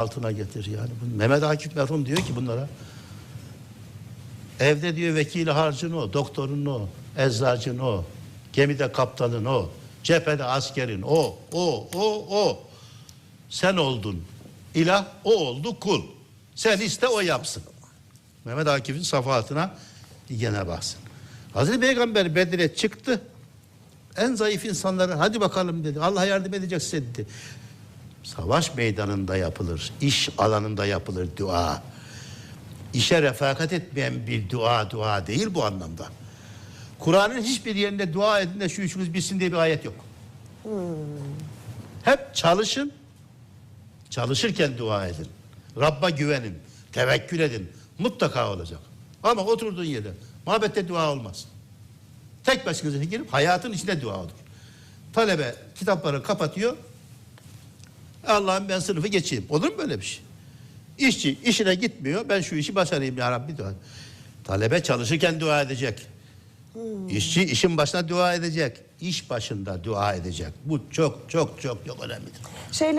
altına getir yani. Mehmet Akif merhum diyor ki bunlara. Evde diyor vekili harcın o, doktorun o, eczacın o, gemide kaptanın o, cephede askerin o, o, o, o. Sen oldun ilah, o oldu kul. Sen iste o yapsın. Mehmet Akif'in safahatına gene baksın. Hazreti Peygamber Bedir'e çıktı. En zayıf insanlara hadi bakalım dedi. Allah yardım edecek size dedi. Savaş meydanında yapılır, iş alanında yapılır dua. İşe refakat etmeyen bir dua dua değil bu anlamda. Kur'an'ın hiçbir yerinde dua edin de şu üçünüz bilsin diye bir ayet yok. Hep çalışın, çalışırken dua edin. Rabba güvenin, tevekkül edin. Mutlaka olacak. Ama oturduğun yerde muhabbette dua olmaz. Tek başınıza girip hayatın içinde dua olur. Talebe kitapları kapatıyor. Allah'ım ben sınıfı geçeyim. Olur mu böyle bir şey? İşçi işine gitmiyor. Ben şu işi başarayım ya Rabbi dua. Talebe çalışırken dua edecek. İşçi işin başına dua edecek. İş başında dua edecek. Bu çok çok çok çok önemlidir. Şeyle